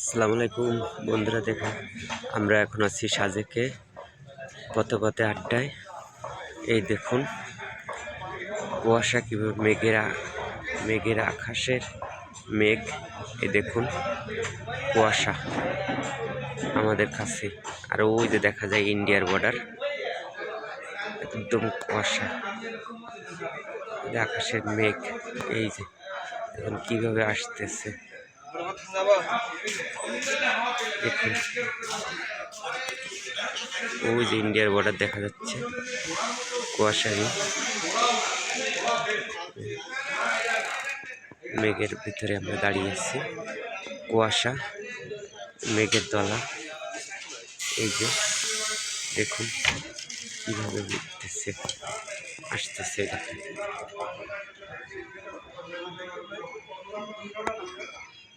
আসসালামু আলাইকুম বন্ধুরা দেখুন আমরা এখন আছি সাজেকে পথে পথে আড্ডায়। এই দেখুন, কুয়াশা কীভাবে মেঘের মেঘের আকাশের মেঘ, এই দেখুন, কুয়াশা আমাদের কাছে। আর ওই যে দেখা যায় ইন্ডিয়ার বর্ডার একদম কুয়াশা। আকাশের মেঘ, এই যে, দেখুন কীভাবে আসতেছে। ওই ইন্ডিয়ার বর্ডার দেখা যাচ্ছে, কুয়াশারি। মেঘের ভিতরে আমরা দাঁড়িয়ে আছি। কুয়াশা, মেঘের দলা। এই যে, দেখুন কীভাবে উঠতেছে, আসতেছে দেখুন